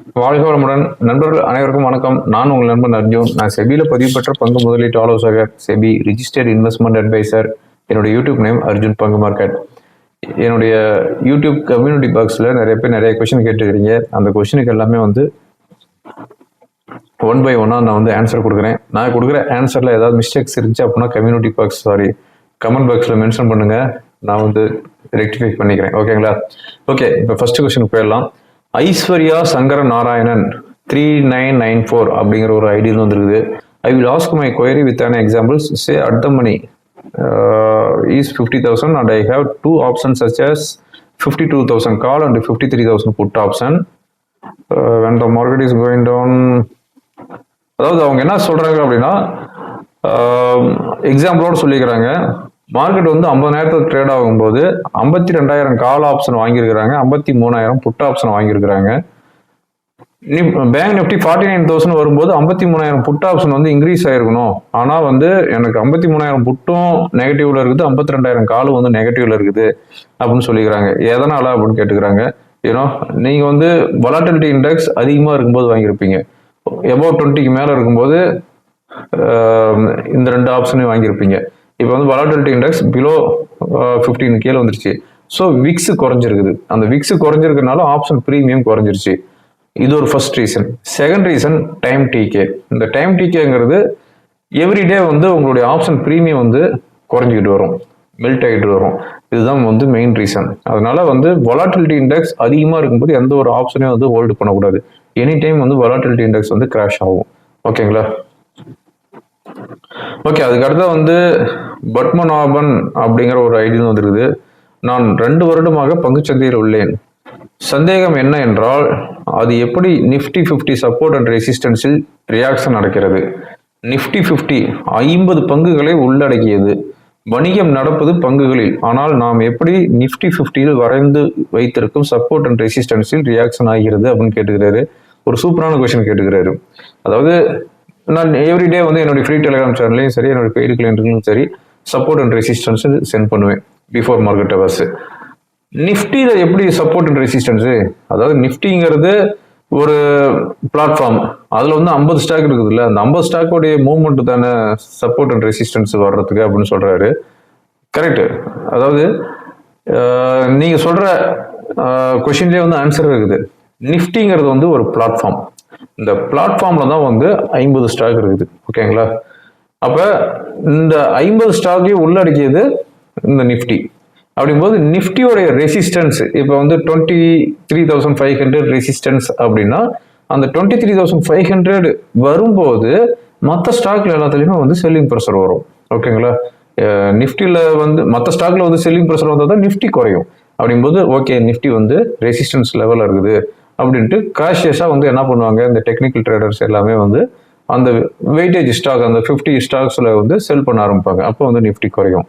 வாழ்க வளமுடன் நண்பர்கள் அனைவருக்கும் வணக்கம். நான் உங்கள் நண்பன் அர்ஜுன். நான் செபியில் பதிவு பெற்ற பங்கு முதலீட்டு ஆலோசகர் செபி ரிஜிஸ்டர்ட் இன்வெஸ்ட்மெண்ட் அட்வைசர் என்னுடைய யூடியூப் நேம் அர்ஜுன் பங்கு மார்க்கெட். என்னுடைய யூடியூப் கம்யூனிட்டி பாக்ஸில் நிறைய பேர் நிறைய கொஷின் கேட்டுக்கிறீங்க அந்த கொஷினுக்கு எல்லாமே வந்து ஒன் பை ஒன்னாக நான் வந்து ஆன்சர் கொடுக்குறேன். நான் கொடுக்குற ஆன்சரில் ஏதாவது மிஸ்டேக்ஸ் இருந்துச்சு அப்படின்னா கம்யூனிட்டி பாக்ஸ் சாரி கமெண்ட் பாக்ஸில் மென்ஷன் பண்ணுங்கள் நான் வந்து ரெக்டிஃபை பண்ணிக்கிறேன். ஓகேங்களா ஓகே இப்போ ஃபர்ஸ்ட் கொஸ்டின் போயிடலாம். Aishwarya Sankara Narayanan three nine nine four அப்படிங்கிற ஒரு ஐடியில் வந்துருக்குது I will ask my query with an examples say at the money is fifty thousand and I have two option such as fifty two thousand call and fifty three thousand put option when the market is going down அதாவது அவங்க என்ன சொல்கிறாங்க அப்படின்னா எக்ஸாம்பிளோட சொல்லிக்கிறாங்க. Market வந்து ஐம்பதாயிரத்துல trade ஆகும்போது ஐம்பத்தி ரெண்டாயிரம் கால் ஆப்ஷன் வாங்கியிருக்கிறாங்க ஐம்பத்தி மூணாயிரம் புட் ஆப்ஷன் வாங்கியிருக்கிறாங்க. Bank Nifty forty nine thousand வரும்போது ஐம்பத்தி மூணாயிரம் புட் ஆப்ஷன் வந்து இன்க்ரீஸ் ஆயிருக்கணும். ஆனால் வந்து எனக்கு ஐம்பத்தி மூணாயிரம் புட்டும் நெகட்டிவ்ல இருக்குது ஐம்பத்தி ரெண்டாயிரம் காலும் வந்து நெகட்டிவ்ல இருக்குது அப்படின்னு சொல்லிக்கிறாங்க. எதனால அப்படின்னு கேட்டுக்கிறாங்க. ஏன்னா நீங்கள் வந்து வொலாட்டிலிட்டி இண்டெக்ஸ் அதிகமாக இருக்கும்போது வாங்கியிருப்பீங்க. எபோவ் டுவெண்ட்டிக்கு மேலே இருக்கும்போது இந்த ரெண்டு ஆப்ஷனையும் வாங்கியிருப்பீங்க. இப்போ வந்து வலாட்டிலிட்டி இண்டெக்ஸ் பிலோ ஃபிஃப்டீன் கீழே வந்துருச்சு. ஸோ விக்ஸ் குறைஞ்சிருக்குது. அந்த விக்ஸ் குறைஞ்சிருக்கனால ஆப்ஷன் ப்ரீமியம் குறைஞ்சிருச்சு. இது ஒரு first reason second reason time decay இந்த டைம் டிகேங்கிறது எவ்ரிடே வந்து உங்களுடைய ஆப்ஷன் ப்ரீமியம் வந்து குறைஞ்சிக்கிட்டு வரும். மெல்ட் ஆகிட்டு வரும். இதுதான் வந்து மெயின் ரீசன் அதனால வந்து வொலாட்டிலிட்டி இண்டெக்ஸ் அதிகமாக இருக்கும்போது எந்த ஒரு ஆப்ஷனையும் வந்து ஹோல்டு பண்ணக்கூடாது. எனி டைம் வந்து வொலாட்டிலிட்டி இண்டெக்ஸ் வந்து கிராஷ் ஆகும். ஓகேங்களா ஓகே அதுக்கடுத்த வந்து பத்மநாபன் அப்படிங்கிற ஒரு ஐடியா வந்துருக்குது. நான் ரெண்டு வருடமாக பங்குச்சந்தையில் உள்ளேன். சந்தேகம் என்ன என்றால் அது எப்படி நிஃப்டி ஃபிஃப்டி சப்போர்ட் அண்ட் ரெசிஸ்டன்ஸில் ரியாக்ஷன் நடக்கிறது? நிஃப்டி ஃபிஃப்டி ஐம்பது பங்குகளை உள்ளடக்கியது. வணிகம் நடப்பது பங்குகளில். ஆனால் நாம் எப்படி நிஃப்டி ஃபிஃப்டியில் வரைந்து வைத்திருக்கும் சப்போர்ட் அண்ட் ரெசிஸ்டன்ஸில் ரியாக்ஷன் ஆகிறது அப்படின்னு கேட்டுக்கிறாரு. ஒரு சூப்பரான கொஸ்டின் கேட்டுக்கிறாரு. அதாவது நான் எவ்ரிடே வந்து என்னுடைய ஃப்ரீ டெலிகிராம் சேனல்லையும் சரி என்னுடைய பெய்டு கிளைண்ட்டுகளும் சரி சப்போர்ட் அண்ட் ரெசிஸ்டன்ஸ் சென்ட் பண்ணுவேன் பிஃபோர் மார்க்கெட் அவர்ஸ் நிஃப்டியில் எப்படி சப்போர்ட் அண்ட் ரெசிஸ்டன்ஸு அதாவது நிஃப்டிங்கிறது ஒரு பிளாட்ஃபார்ம் அதில் வந்து ஐம்பது ஸ்டாக் இருக்குதுல்ல அந்த ஐம்பது ஸ்டாக்கோடைய மூவ்மெண்ட் தானே சப்போர்ட் அண்ட் ரெசிஸ்டன்ஸ் வர்றதுக்கு அப்படின்னு சொல்கிறாரு கரெக்டு அதாவது நீங்கள் சொல்கிற கொஷின்லேயே வந்து ஆன்சர் இருக்குது. நிஃப்டிங்கிறது வந்து ஒரு பிளாட்ஃபார்ம் இந்த பிளாட்ஃபார்மில் தான் வந்து ஐம்பது ஸ்டாக் இருக்குது. ஓகேங்களா அப்ப இந்த ஐம்பது ஸ்டாக்கையும் உள்ளடக்கியது இந்த நிஃப்டி அப்படிங்கும்போது நிஃப்டியோடைய ரெசிஸ்டன்ஸ் இப்போ வந்து twenty three thousand five hundred resistance அப்படின்னா அந்த twenty three thousand five hundred வரும்போது மற்ற ஸ்டாக்ல எல்லாத்துலேயுமே வந்து செல்லிங் ப்ரெஷர் வரும். ஓகேங்களா நிஃப்டியில் வந்து மற்ற ஸ்டாக்ல வந்து செல்லிங் ப்ரெஷர் வந்தால் தான் நிஃப்டி குறையும். அப்படிங்கும்போது ஓகே நிஃப்டி வந்து ரெசிஸ்டன்ஸ் லெவலில் இருக்குது. அப்படின்ட்டு காஷியஸாக வந்து என்ன பண்ணுவாங்க? இந்த டெக்னிக்கல் ட்ரேடர்ஸ் எல்லாமே வந்து அந்த வெயிட்டேஜ் ஸ்டாக் அந்த ஃபிஃப்டி ஸ்டாக்ஸில் வந்து செல் பண்ண ஆரம்பிப்பாங்க. அப்போ வந்து நிஃப்டி குறையும்.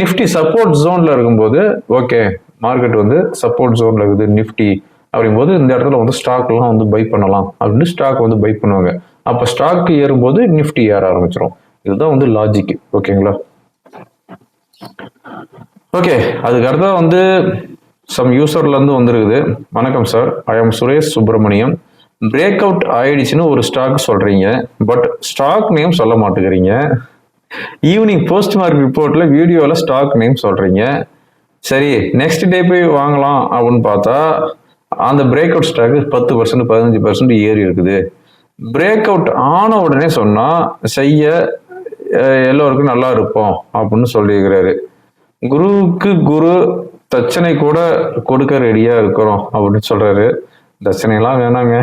நிஃப்டி சப்போர்ட் ஜோனில் இருக்கும்போது ஓகே மார்க்கெட் வந்து சப்போர்ட் ஜோனில் இருக்குது நிஃப்டி அப்படிங்கும்போது இந்த இடத்துல வந்து ஸ்டாக்லாம் வந்து பை பண்ணலாம் அப்படின்னு ஸ்டாக் வந்து பை பண்ணுவாங்க. அப்போ ஸ்டாக் ஏறும்போது நிஃப்டி ஏற ஆரம்பிச்சிடும் இதுதான் வந்து லாஜிக் ஓகேங்களா ஓகே அதுக்கு வந்து சம் யூசர்லேருந்து வந்திருக்குது. வணக்கம் sir I am Suresh Subramaniam break out ஆயிடுச்சுன்னு ஒரு ஸ்டாக் சொல்றீங்க. பட் ஸ்டாக் நேம் சொல்ல மாட்டேங்கிறீங்க. ஈவினிங் போஸ்ட் மார்க் ரிப்போர்ட்ல வீடியோவில் ஸ்டாக் நேம் சொல்றீங்க. சரி நெக்ஸ்ட் டே போய் வாங்கலாம் அப்படின்னு பார்த்தா அந்த பிரேக் அவுட் ஸ்டாக்கு பத்து பர்சன்ட் பதினஞ்சு பர்சன்ட் ஏறி இருக்குது. பிரேக் அவுட் ஆன உடனே சொன்னால் செய்ய எல்லோருக்கும் நல்லா இருப்போம் அப்படின்னு சொல்லியிருக்கிறாரு. குருவுக்கு குரு தச்சனை கூட கொடுக்க ரெடியாக இருக்கிறோம் அப்படின்னு சொல்கிறாரு ரச்சனைலாம் வேணாங்க.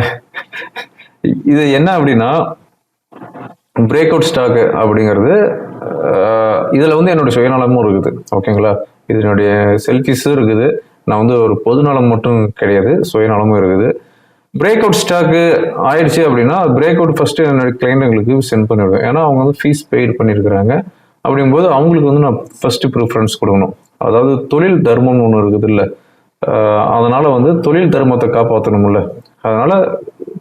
இது என்ன அப்படின்னா பிரேக் அவுட் ஸ்டாக்கு அப்படிங்கிறது இதில் வந்து என்னுடைய சுயநலமும் இருக்குது. ஓகேங்களா? இது என்னுடைய செல்ஃபிஸும் இருக்குது. நான் வந்து ஒரு பொதுநலம் மட்டும் கிடையாது சுயநலமும் இருக்குது. பிரேக் அவுட் ஸ்டாக்கு ஆயிடுச்சு அப்படின்னா பிரேக் அவுட் ஃபஸ்ட்டு என்னுடைய கிளைண்ட்டுங்களுக்கு சென்ட் பண்ணிவிடுவேன் ஏன்னா அவங்க வந்து ஃபீஸ் பெய்டு பண்ணியிருக்கிறாங்க அப்படிங்கும்போது அவங்களுக்கு வந்து நான் ஃபர்ஸ்ட் ப்ரிஃபரன்ஸ் கொடுக்கணும். அதாவது தொழில் தர்மம்னு ஒன்று இருக்குது இல்லை அதனால் வந்து தொழில் தர்மத்தை காப்பாற்றணும்ல அதனால்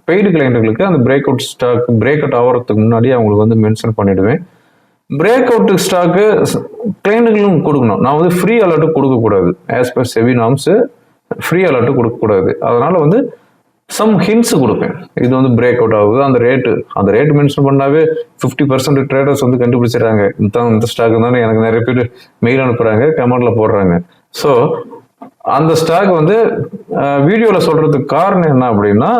பெய்டு கிளைண்ட்டுகளுக்கு அந்த break out stock break out ஆகிறதுக்கு முன்னாடி அவங்களுக்கு வந்து மென்ஷன் பண்ணிவிடுவேன் பிரேக் அவுட்டு ஸ்டாக்கு கிளைண்ட்டுகளும் கொடுக்கணும். நான் வந்து ஃப்ரீ அலர்ட்டு கொடுக்கக்கூடாது. As per SEBI norms free alert கொடுக்கக்கூடாது. அதனால் வந்து சம் ஹின்ஸ் கொடுப்பேன். இது வந்து பிரேக் அவுட் ஆகுது. அந்த ரேட்டு அந்த ரேட் மென்ஷன் பண்ணாவே ஃபிஃப்டி பர்சன்ட் ட்ரேடர்ஸ் வந்து கண்டுபிடிச்சிடுறாங்க. இந்த இந்த ஸ்டாக் தானே எனக்கு நிறைய பேர் மெயில் அனுப்புகிறாங்க கமெண்ட்டில் போடுறாங்க. ஸோ அந்த ஸ்டாக் வந்து வீடியோவில் சொல்றதுக்கு காரணம் என்ன அப்படின்னா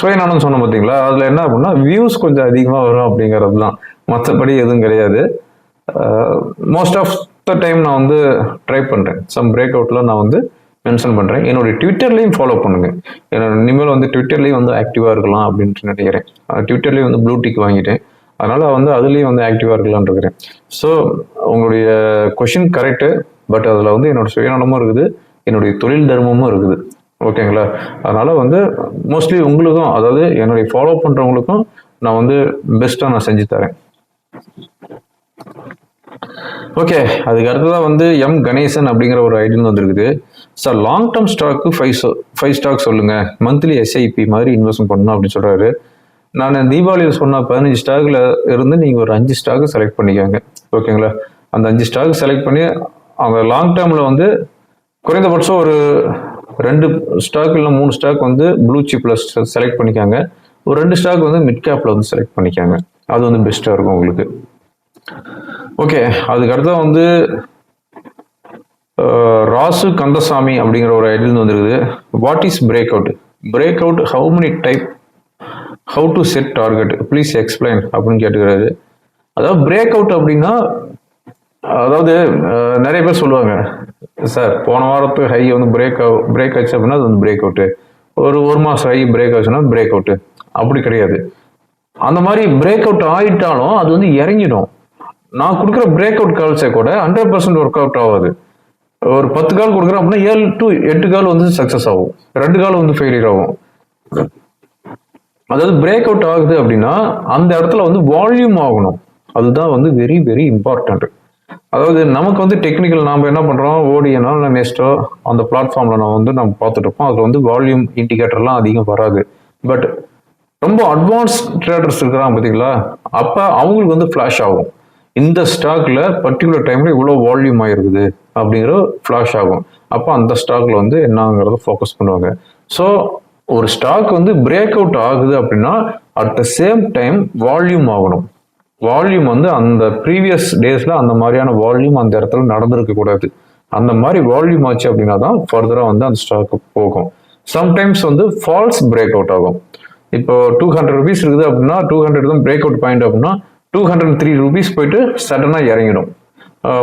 சுயநலம்னு சொன்ன பார்த்தீங்களா? அதில் என்ன அப்படின்னா வியூஸ் கொஞ்சம் அதிகமாக வரும் அப்படிங்கிறது தான். மற்றபடி எதுவும் கிடையாது. மோஸ்ட் ஆஃப் த டைம் நான் வந்து ட்ரை பண்ணுறேன் சம் பிரேக் அவுட்டில் நான் வந்து மென்ஷன் பண்ணுறேன் என்னுடைய ட்விட்டர்லேயும் ஃபாலோ பண்ணுங்க. என்னோட இனிமேல் வந்து ட்விட்டர்லேயும் வந்து ஆக்டிவாக இருக்கலாம் அப்படின்ட்டு நினைக்கிறேன். ட்விட்டர்லேயும் வந்து ப்ளூ டிக் வாங்கிட்டேன். அதனால் வந்து அதுலேயும் வந்து ஆக்டிவாக இருக்கலாம்னு இருக்கிறேன். ஸோ உங்களுடைய கொஷின் கரெக்டு பட் அதில் வந்து என்னோட சுயநலமும் இருக்குது என்னுடைய தொழில் தர்மமும் இருக்குது. ஓகேங்களா அதனால் வந்து மோஸ்ட்லி உங்களுக்கும் அதாவது என்னுடைய ஃபாலோ பண்ணுறவங்களுக்கும் நான் வந்து பெஸ்ட்டாக நான் செஞ்சு தரேன். ஓகே அதுக்கு அடுத்ததாக வந்து எம் கணேசன் அப்படிங்கிற ஒரு ஐடின்னு வந்திருக்குது. Sir long term stock five five stock சொல்லுங்கள் மந்த்லி எஸ்ஐபி மாதிரி இன்வெஸ்ட் பண்ணணும் அப்படின்னு சொல்கிறாரு நான் தீபாவளியில் சொன்ன பதினஞ்சு ஸ்டாக்ல இருந்து நீங்கள் ஒரு அஞ்சு ஸ்டாக்கு செலக்ட் பண்ணிக்கோங்க. ஓகேங்களா அந்த அஞ்சு ஸ்டாக் செலக்ட் பண்ணி அவங்க லாங் டேர்மில் வந்து குறைந்தபட்சம் ஒரு ரெண்டு ஸ்டாக் இல்லை மூணு ஸ்டாக் வந்து ப்ளூ சிப்பில் செலக்ட் பண்ணிக்காங்க. ஒரு ரெண்டு ஸ்டாக் வந்து மிட் கேப்பில் வந்து செலக்ட் பண்ணிக்காங்க. அது வந்து பெஸ்ட்டாக இருக்கும் உங்களுக்கு. ஓகே அதுக்கடுத்தா வந்து ராசு கந்தசாமி அப்படிங்கிற ஒரு ஐடியில் வந்துருக்குது. What is break out break out how many type how to set target please explain அப்படின்னு கேட்டுக்கிறாரு. அதாவது பிரேக் அவுட் அப்படின்னா அதாவது நிறைய பேர் சொல்லுவாங்க சார் போன வாரத்து ஹை வந்து பிரேக் பிரேக் ஆச்சு அப்படின்னா அது வந்து பிரேக் அவுட்டு ஒரு ஒரு மாதம் ஹை பிரேக் ஆச்சுன்னா பிரேக் அவுட்டு அப்படி கிடையாது. அந்த மாதிரி பிரேக் அவுட் ஆயிட்டாலும் அது வந்து இறங்கிடும். நான் கொடுக்குற பிரேக் அவுட் கால்ஸே கூட ஹண்ட்ரட் பர்சன்ட் ஒர்க் அவுட் ஆகாது. ஒரு பத்து கால் கொடுக்குறேன் அப்படின்னா ஏழு டு எட்டு கால் வந்து சக்ஸஸ் ஆகும். ரெண்டு கால் வந்து ஃபெயிலியர் ஆகும். அதாவது பிரேக் அவுட் ஆகுது அப்படின்னா அந்த இடத்துல வந்து வால்யூம் ஆகணும். அதுதான் வந்து வெரி வெரி இம்பார்ட்டன்ட் அதாவது நமக்கு வந்து டெக்னிக்கல் நாம் என்ன பண்ணுறோம் ஓடியனோ இல்லை நெஸ்ட்டோ அந்த பிளாட்ஃபார்மில் நம்ம வந்து நம்ம பார்த்துட்ருப்போம் அதில் வந்து வால்யூம் இண்டிகேட்டர்லாம் அதிகம் வராது. பட் ரொம்ப அட்வான்ஸ் ட்ரேடர்ஸ் இருக்கிறாங்க பார்த்தீங்களா அப்போ அவங்களுக்கு வந்து ஃப்ளாஷ் ஆகும். இந்த ஸ்டாக்ல பர்டிகுலர் டைம்ல இவ்வளோ வால்யூம் ஆயிருக்குது அப்படிங்கிற ஃப்ளாஷ் ஆகும். அப்போ அந்த ஸ்டாக்ல வந்து என்னங்கிறத ஃபோக்கஸ் பண்ணுவாங்க. ஸோ ஒரு ஸ்டாக் வந்து பிரேக் அவுட் ஆகுது அப்படின்னா at the same time volume ஆகணும். வால்யூம் வந்து அந்த ப்ரீவியஸ் டேஸில் அந்த மாதிரியான வால்யூம் அந்த இடத்துல நடந்திருக்கக்கூடாது அந்த மாதிரி வால்யூம் ஆச்சு அப்படின்னா தான் ஃபர்தராக வந்து அந்த ஸ்டாக்கு போகும். சம்டைம்ஸ் வந்து ஃபால்ஸ் பிரேக் அவுட் ஆகும். இப்போ டூ ஹண்ட்ரட் ருபீஸ் இருக்குது அப்படின்னா டூ ஹண்ட்ரட் தான் பிரேக் அவுட் பாயிண்ட் அப்படின்னா டூ ஹண்ட்ரட் த்ரீ ருபீஸ் போயிட்டு சடனாக இறங்கிடும்.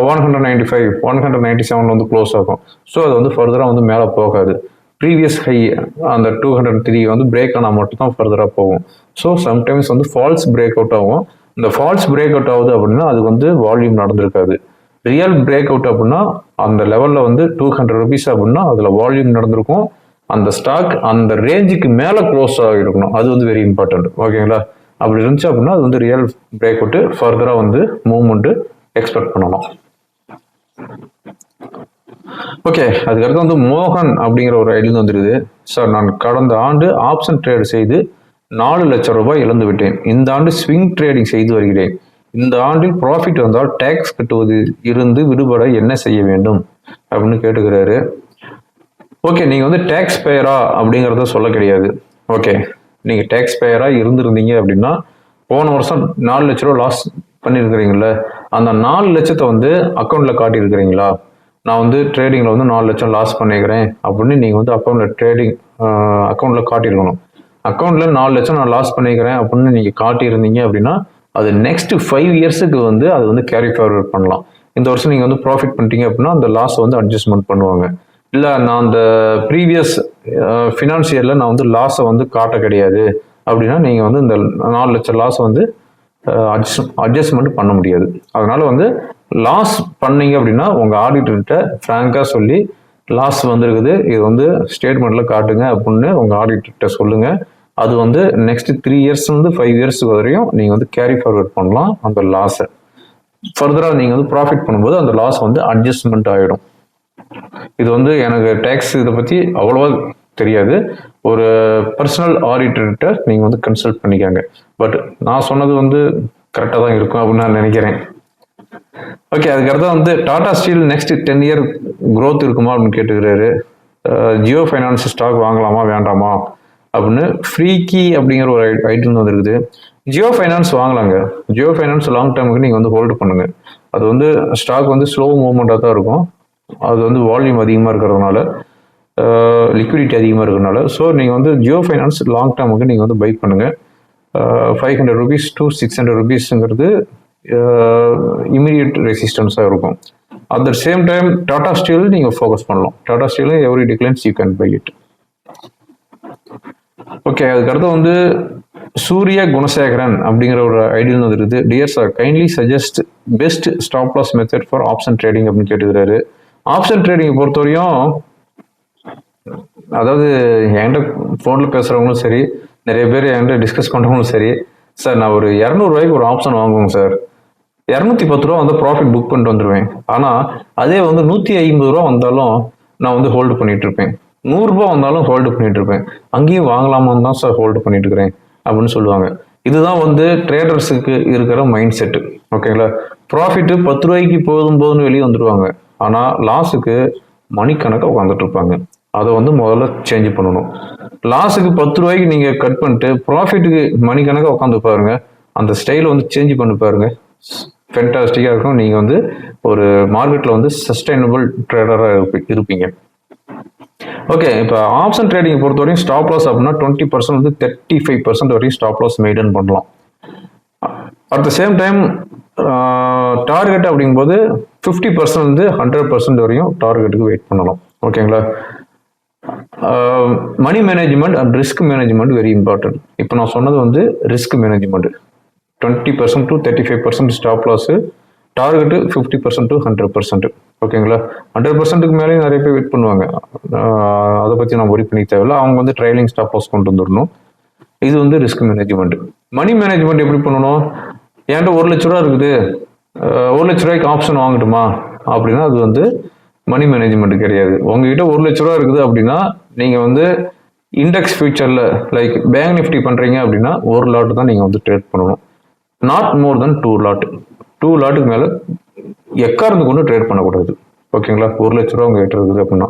One hundred ninety five one hundred ninety seven வந்து க்ளோஸ் ஆகும். ஸோ அது வந்து ஃபர்தராக வந்து மேலே போகாது. ப்ரீவியஸ் ஹை அந்த டூ ஹண்ட்ரட் த்ரீ வந்து பிரேக் ஆனால் மட்டும் தான் ஃபர்தராக போகும். ஸோ சம்டைம்ஸ் வந்து ஃபால்ஸ் பிரேக் அவுட் ஆகும். இந்த ஃபால்ஸ் பிரேக் அவுட் ஆகுது அப்படின்னா அது வந்து வால்யூம் நடந்திருக்காது. ரியல் பிரேக் அவுட் அப்படின்னா அந்த லெவலில் வந்து டூ ஹண்ட்ரட் ருபீஸ் அப்படின்னா அதில் வால்யூம் நடந்திருக்கும். அந்த ஸ்டாக் அந்த ரேஞ்சுக்கு மேலே க்ளோஸ் ஆகிருக்கணும் அது வந்து வெரி இம்பார்ட்டன்ட் ஓகேங்களா அப்படி இருந்துச்சு அப்படின்னா அது வந்து ரியல் பிரேக் அவுட்டு ஃபர்தராக வந்து மூவ்மெண்ட்டு எக்ஸ்பெக்ட் பண்ணலாம். ஓகே அதுக்கடுத்து வந்து மோகன் அப்படிங்கிற ஒரு ஐடியில் வந்துருது. சார் நான் கடந்த ஆண்டு ஆப்ஷன் ட்ரேட் செய்து நாலு லட்சம் ரூபாய் இழந்து விட்டேன். இந்த ஆண்டு ஸ்விங் ட்ரேடிங் செய்து வருகிறேன். இந்த ஆண்டில் ப்ராஃபிட் வந்தால் டேக்ஸ் கட்டுவது இருந்து விடுபட என்ன செய்ய வேண்டும்? அப்படின்னு கேட்டுக்கிறாரு. ஓகே நீங்கள் வந்து டேக்ஸ் பேயரா அப்படிங்கிறத சொல்ல கிடையாது. ஓகே நீங்கள் டேக்ஸ் பேயராக இருந்திருந்தீங்க அப்படின்னா போன வருஷம் நாலு லட்ச ரூபா லாஸ் பண்ணியிருக்கிறீங்கள அந்த நாலு லட்சத்தை வந்து அக்கௌண்ட்டில் காட்டியிருக்கிறீங்களா? நான் வந்து ட்ரேடிங்கில் வந்து நாலு லட்சம் லாஸ் பண்ணிக்கிறேன் அப்படின்னு நீங்கள் வந்து அக்கௌண்ட்டில் ட்ரேடிங் அக்கௌண்ட்டில் காட்டியிருக்கணும். அக்கௌண்ட்டில் நாலு லட்சம் நான் லாஸ் பண்ணிக்கிறேன் அப்படின்னு நீங்கள் காட்டியிருந்தீங்க அப்படின்னா அது நெக்ஸ்ட் ஃபைவ் இயர்ஸுக்கு வந்து அது வந்து கேரி ஃபார்வர்ட் பண்ணலாம். இந்த வருஷம் நீங்கள் வந்து ப்ராஃபிட் பண்ணிட்டீங்க அப்படின்னா அந்த லாஸ் வந்து அட்ஜஸ்ட்மெண்ட் பண்ணுவாங்க. இல்லை நான் அந்த ப்ரீவியஸ் ஃபினான்சியரில் நான் வந்து லாஸை வந்து காட்ட கிடையாது. அப்படின்னா நீங்கள் வந்து இந்த நாலு லட்சம் லாஸ் வந்து அட்ஜஸ்ட் அட்ஜஸ்ட்மெண்ட் பண்ண முடியாது. அதனால வந்து லாஸ் பண்ணீங்க அப்படின்னா உங்கள் ஆடிட்டர்கிட்ட ஃப்ராங்காக சொல்லி லாஸ் வந்திருக்குது இது வந்து ஸ்டேட்மெண்ட்டில் காட்டுங்க அப்படின்னு உங்கள் ஆடிட்டர்கிட்ட சொல்லுங்கள் அது வந்து நெக்ஸ்ட் த்ரீ இயர்ஸ்லேருந்து ஃபைவ் இயர்ஸ் வரையும் நீங்கள் வந்து கேரி ஃபார்வர்ட் பண்ணலாம் அந்த லாஸை ஃபர்தராக நீங்கள் வந்து ப்ராஃபிட் பண்ணும்போது அந்த லாஸ் வந்து அட்ஜஸ்ட்மெண்ட் ஆகிடும் இது வந்து எனக்கு டேக்ஸ் இதை பற்றி அவ்வளோவா தெரியாது. ஒரு பர்சனல் ஆடிட்டர்கிட்ட நீங்கள் வந்து கன்சல்ட் பண்ணிக்கோங்க. பட் நான் சொன்னது வந்து கரெக்டாக தான் இருக்கும் அப்படின்னு நான் நினைக்கிறேன். ஓகே அதுக்கடுத்து வந்து Tata Steel next ten year growth இருக்குமா அப்படின்னு கேட்டுக்கிறாரு. ஜியோ ஃபைனான்ஸ் ஸ்டாக் வாங்கலாமா வேண்டாமா? அப்படின்னு ஃப்ரீ அப்படிங்கிற ஒரு ஐட்டம் வந்துருக்குது ஜியோ ஃபைனான்ஸ் வாங்கலாங்க. ஜியோ ஃபைனான்ஸ் லாங் டேர்முக்கு நீங்கள் வந்து ஹோல்டு பண்ணுங்க. அது வந்து ஸ்டாக் வந்து ஸ்லோ மூவ்மெண்ட்டாக தான் இருக்கும். அது வந்து வால்யூம் அதிகமாக இருக்கிறதுனால லிக்விடிட்டி அதிகமாக இருக்கிறதுனால. ஸோ நீங்கள் வந்து ஜியோ ஃபைனான்ஸ் லாங் டேர்முக்கு நீங்கள் வந்து பை பண்ணுங்கள் five hundred rupees two six hundred ருபீஸுங்கிறது immediate ரெசிஸ்டன்ஸாக இருக்கும். At the same time Tata Steel நீங்கள் ஃபோக்கஸ் பண்ணலாம். Tata ஸ்டீலும் every declines you can buy it okay அதுக்கடுத்து வந்து சூரிய குணசேகரன் அப்படிங்கிற ஒரு ஐடியல் வந்துருக்குது dear sir kindly suggest best stop loss method for option trading அப்படின்னு கேட்டுக்கிறாரு ஆப்ஷன் ட்ரேடிங்கை பொறுத்தவரையும் அதாவது என்கிட்ட ஃபோனில் பேசுகிறவங்களும் சரி நிறைய பேர் என்கிட்ட டிஸ்கஸ் பண்ணுறவங்களும் சரி சார் நான் ஒரு இரநூறுவாய்க்கு ஒரு ஆப்ஷன் வாங்குவேங்க சார் இரநூத்தி பத்து ரூபா வந்து ப்ராஃபிட் புக் பண்ணிட்டு வந்துடுவேன் ஆனால் அதே வந்து நூற்றி ஐம்பது ரூபா வந்தாலும் நான் வந்து ஹோல்டு பண்ணிகிட்ருப்பேன் இருப்பேன். நூறுரூபா வந்தாலும் ஹோல்டு பண்ணிட்டு இருப்பேன். அங்கேயும் வாங்கலாமான்னு தான் சார் ஹோல்டு பண்ணிட்டு இருக்கிறேன் அப்படின்னு சொல்லுவாங்க. இதுதான் வந்து ட்ரேடர்ஸுக்கு இருக்கிற மைண்ட் செட்டு ஓகேங்களா ப்ராஃபிட்டு பத்து ரூபாய்க்கு போதும் போதும்னு வெளியே வந்துடுவாங்க ஆனால் லாஸுக்கு மணிக்கணக்காக உட்காந்துட்டு இருப்பாங்க. அதை வந்து முதல்ல சேஞ்ச் பண்ணணும். லாஸுக்கு பத்து ரூபாய்க்கு நீங்கள் கட் பண்ணிட்டு ப்ராஃபிட்டுக்கு மணிக்கணக்காக உட்காந்து பாருங்க. அந்த ஸ்டைலை வந்து சேஞ்ச் பண்ணி பாருங்க. ஃபென்டாஸ்டிக்காக இருக்கும். நீங்கள் வந்து ஒரு மார்க்கெட்டில் வந்து சஸ்டைனபிள் ட்ரேடராக இருப்பீங்க. ஓகே இப்போ ஆப்ஷன் ட்ரேடிங் பொறுத்த வரையும் ஸ்டாப் லாஸ் அப்படின்னா டுவெண்ட்டி பர்சன்ட் வந்து தேர்ட்டி ஃபைவ் பர்சன்ட் வரையும் ஸ்டாப் லாஸ் மெயின்டைன் பண்ணலாம். At the same time target அப்படிங்கும்போது ஃபிஃப்டி பர்சன்ட் வந்து ஹண்ட்ரட் பர்சன்ட் வரையும் டார்கெட்டுக்கு வெயிட் பண்ணலாம். ஓகேங்களா money management and risk management very important இப்போ நான் சொன்னது வந்து risk management twenty percent to thirty five percent stop loss target fifty percent to hundred percent ஓகேங்களா? ஹண்ட்ரட் பர்சன்ட்டுக்கு மேலேயும் நிறைய பேர் வெயிட் பண்ணுவாங்க. அதை பற்றி நான் ஒரி பண்ணி தேவையில்ல. அவங்க வந்து ட்ரைலிங் ஸ்டாப் லாஸ் கொண்டு வந்துடணும். இது வந்து ரிஸ்க் மேனேஜ்மெண்ட் மணி மேனேஜ்மெண்ட் எப்படி பண்ணணும்? என்கிட்ட ஒரு லட்ச ரூபா இருக்குது. ஒரு லட்ச ரூபாய்க்கு ஆப்ஷன் வாங்கட்டுமா? அப்படின்னா அது வந்து மணி மேனேஜ்மெண்ட் கிடையாது. உங்ககிட்ட ஒரு லட்ச ரூபா இருக்குது அப்படின்னா நீங்கள் வந்து இண்டெக்ஸ் ஃபியூச்சரில் லைக் பேங்க் நிஃப்டி பண்ணுறீங்க அப்படின்னா ஒரு லாட் தான் நீங்கள் வந்து ட்ரேட் பண்ணணும். Not more than two lot two லாட்டுக்கு மேலே எக்காரந்து கொண்டு ட்ரேட் பண்ணக்கூடாது ஓகேங்களா? ஒரு லட்ச ரூபா உங்ககிட்ட இருக்குது அப்படின்னா.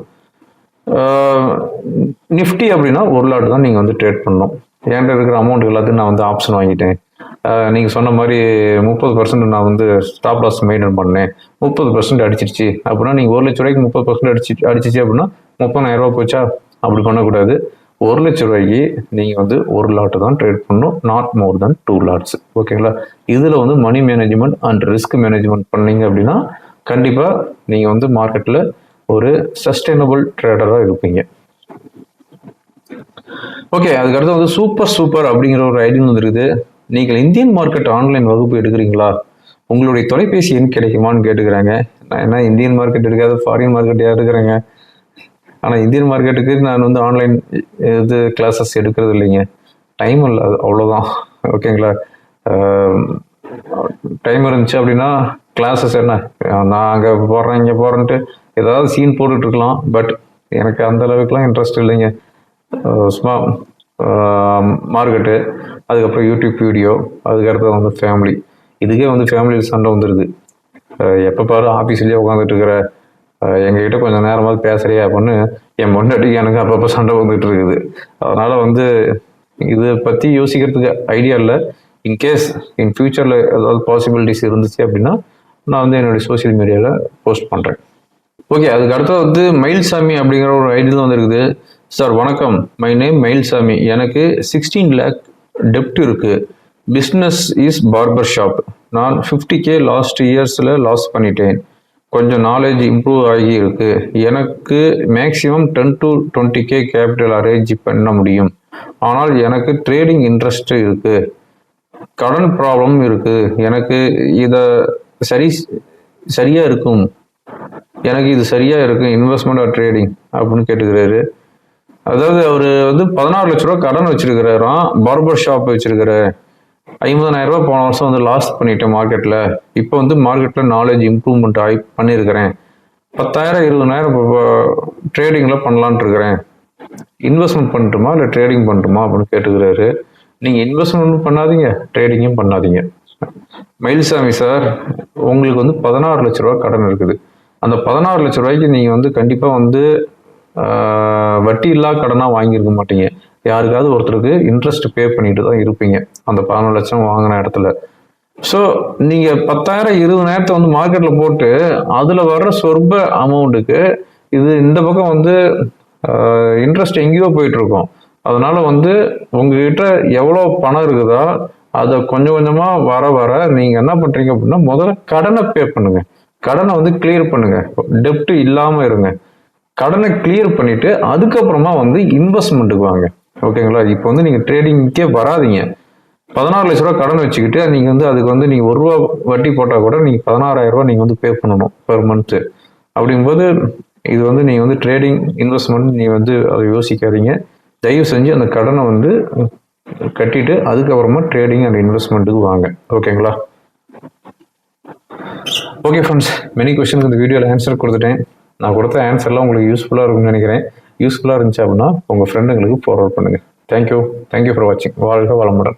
நிஃப்டி அப்படின்னா ஒரு லாட் தான் நீங்கள் வந்து ட்ரேட் பண்ணணும். என்கிட்ட இருக்கிற அமௌண்ட் எல்லாத்தையும் நான் வந்து ஆப்ஷன் வாங்கிட்டேன். நீங்கள் சொன்ன மாதிரி முப்பது பர்சன்ட் நான் வந்து ஸ்டாப் லாஸ் மெயின்டைன் பண்ணேன். முப்பது பர்சன்ட் அடிச்சிருச்சு அப்படின்னா நீங்கள் ஒரு லட்ச ரூபாய்க்கு முப்பது பர்சன்ட் அடிச்சு அடிச்சிச்சு அப்படின்னா முப்பதாயிரம் ரூபா போச்சா? அப்படி பண்ணக்கூடாது. ஒரு லட்ச ரூபாய்க்கு நீங்கள் வந்து ஒரு லாட்டு தான் ட்ரேட் பண்ணணும். Not more than two lots ஓகேங்களா இதில் வந்து money management and risk management பண்ணீங்க அப்படின்னா கண்டிப்பாக நீங்கள் வந்து மார்க்கெட்டில் ஒரு சஸ்டைனபிள் ட்ரேடராக இருப்பீங்க. ஓகே அதுக்கடுத்து வந்து சூப்பர் சூப்பர் அப்படிங்கிற ஒரு ஐடியா வந்துருக்குது நீங்கள் இந்தியன் மார்க்கெட் ஆன்லைன் வகுப்பு எடுக்கிறீங்களா? உங்களுடைய தொலைபேசி எண் கிடைக்குமான்னு கேட்டுக்கிறாங்க. நான் என்ன இந்தியன் மார்க்கெட் எடுக்காது ஃபாரின் மார்க்கெட் எடுக்கிறேங்க? ஆனால் இந்தியன் மார்க்கெட்டுக்கு நான் வந்து ஆன்லைன் இது கிளாஸஸ் எடுக்கிறது இல்லைங்க. டைம் இல்லை அது அவ்வளோதான் ஓகேங்களா டைம் இருந்துச்சு அப்படின்னா கிளாஸஸ் என்ன? நான் அங்கே போடுறேன் இங்கே போகிறேன்ட்டு ஏதாவது சீன் போட்டுட்ருக்கலாம் பட் எனக்கு அந்த அளவுக்குலாம் இன்ட்ரெஸ்ட் இல்லைங்க. சும்மா மார்க்கெட்டு அதுக்கப்புறம் யூடியூப் வீடியோ அதுக்கடுத்து வந்து ஃபேமிலி இதுக்கே வந்து ஃபேமிலியில் சண்டை வந்துடுது எப்போ பாரு ஆஃபீஸ்லேயே உட்காந்துட்டு இருக்கிற எங்ககிட்ட கொஞ்சம் நேரமாவது பேசுறியா அப்படின்னு என் பொண்டாட்டிக்கு எனக்கு அப்பப்போ சண்டை வந்துட்டு இருக்குது. அதனால வந்து இதை பற்றி யோசிக்கிறதுக்கு ஐடியா இல்லை. இன்கேஸ் இன் ஃபியூச்சரில் ஏதாவது பாசிபிலிட்டிஸ் இருந்துச்சு அப்படின்னா நான் வந்து என்னுடைய சோஷியல் மீடியாவில் போஸ்ட் பண்ணுறேன் ஓகே அதுக்கு அடுத்தது வந்து மயில்சாமி அப்படிங்கிற ஒரு ஐடியில் வந்துருக்குது. சார் வணக்கம். My name Mayilsamy. எனக்கு சிக்ஸ்டீன் லேக் டெப்ட் இருக்குது பிஸ்னஸ் இஸ் பார்பர் ஷாப் நான் ஃபிஃப்டி கே லாஸ்ட் இயர்ஸில் லாஸ் பண்ணிட்டேன். கொஞ்சம் நாலேஜ் இம்ப்ரூவ் ஆகி இருக்கு. எனக்கு maximum ten to twenty K capital arrange பண்ண முடியும். ஆனால் எனக்கு ட்ரேடிங் இன்ட்ரெஸ்ட் இருக்கு. கடன் ப்ராப்ளம் இருக்கு. எனக்கு இதை சரி சரியா இருக்கும். எனக்கு இது சரியா இருக்கும் இன்வெஸ்ட்மெண்ட் ஆர் ட்ரேடிங் அப்படின்னு கேட்டுக்கிறாரு. அதாவது அவர் வந்து பதினாறு லட்ச ரூபா கடன் வச்சிருக்கிறாராம். பார்பர் ஷாப் வச்சிருக்கிற ஐம்பதாயிரம் ரூபாய் போன வருஷம் வந்து லாஸ் பண்ணிட்டேன் மார்க்கெட்டில் இப்போ வந்து மார்க்கெட்டில் நாலேஜ் இம்ப்ரூவ்மெண்ட் ஆகி பண்ணியிருக்கிறேன் பத்தாயிரம் இருபதனாயிரம் ட்ரேடிங்கில் பண்ணலான்ட்டு இருக்கிறேன். இன்வெஸ்ட்மெண்ட் பண்ணட்டுமா இல்லை ட்ரேடிங் பண்ணட்டுமா அப்படின்னு கேட்டுக்கிறாரு. நீங்கள் இன்வெஸ்ட்மெண்ட் பண்ணாதீங்க ட்ரேடிங்கும் பண்ணாதீங்க. மயில்சாமி சார் உங்களுக்கு வந்து பதினாறு லட்ச ரூபா கடன் இருக்குது. அந்த பதினாறு லட்ச ரூபாய்க்கு நீங்கள் வந்து கண்டிப்பாக வந்து வட்டி இல்லா கடனாக வாங்கியிருக்க மாட்டீங்க. யாருக்காவது ஒருத்தருக்கு இன்ட்ரெஸ்ட் பே பண்ணிட்டு தான் இருப்பீங்க. அந்த பதினொரு லட்சம் வாங்கின இடத்துல. ஸோ நீங்கள் பத்தாயிரம் இருபதாயிரத்தை வந்து மார்க்கெட்டில் போட்டு அதில் வர்ற சொற்ப அமௌண்ட்டுக்கு இது இந்த பக்கம் வந்து இன்ட்ரெஸ்ட் எங்கேயோ போயிட்டுருக்கோம் அதனால் வந்து உங்ககிட்ட எவ்வளோ பணம் இருக்குதோ அதை கொஞ்சம் கொஞ்சமாக வர வர நீங்கள் என்ன பண்ணுறீங்க அப்படின்னா முதல்ல கடனை பே பண்ணுங்கள் கடனை வந்து கிளியர் பண்ணுங்கள் டெப்ட் இல்லாமல் இருங்க. கடனை கிளியர் பண்ணிவிட்டு அதுக்கப்புறமா வந்து இன்வெஸ்ட்மெண்ட்டுக்கு வாங்க. ஓகேங்களா இப்போ வந்து நீங்கள் ட்ரேடிங்க்கே வராதீங்க. பதினாறு லட்ச ரூபா கடன் வச்சுக்கிட்டு நீங்கள் வந்து அதுக்கு வந்து நீங்கள் ஒரு ரூபா வட்டி போட்டால் கூட நீங்கள் பதினாறாயிரம் ரூபா நீங்கள் வந்து பே பண்ணணும் பெர் மந்த்து அப்படிங்கும்போது இது வந்து நீங்கள் வந்து ட்ரேடிங் இன்வெஸ்ட்மெண்ட் நீங்கள் வந்து அதை யோசிக்காதீங்க. தயவு செஞ்சு அந்த கடனை வந்து கட்டிட்டு அதுக்கப்புறமா ட்ரேடிங் அண்ட் இன்வெஸ்ட்மெண்ட்டுக்கு வாங்க. ஓகேங்களா ஓகே ஃப்ரெண்ட்ஸ் மெனி கொஸ்டினுக்கு இந்த வீடியோவில் ஆன்சர் கொடுத்துட்டேன். நான் கொடுத்த ஆன்சர்லாம் உங்களுக்கு யூஸ்ஃபுல்லாக இருக்கும்னு நினைக்கிறேன். யூஸ்ஃபுல்லாக இருந்துச்சு அப்படின்னா உங்கள் ஃப்ரெண்டுங்களுக்கு ஃபார்வர்ட் பண்ணுங்கள் thank you thank you for வாட்சிங் வாழ்க வளமுடன்.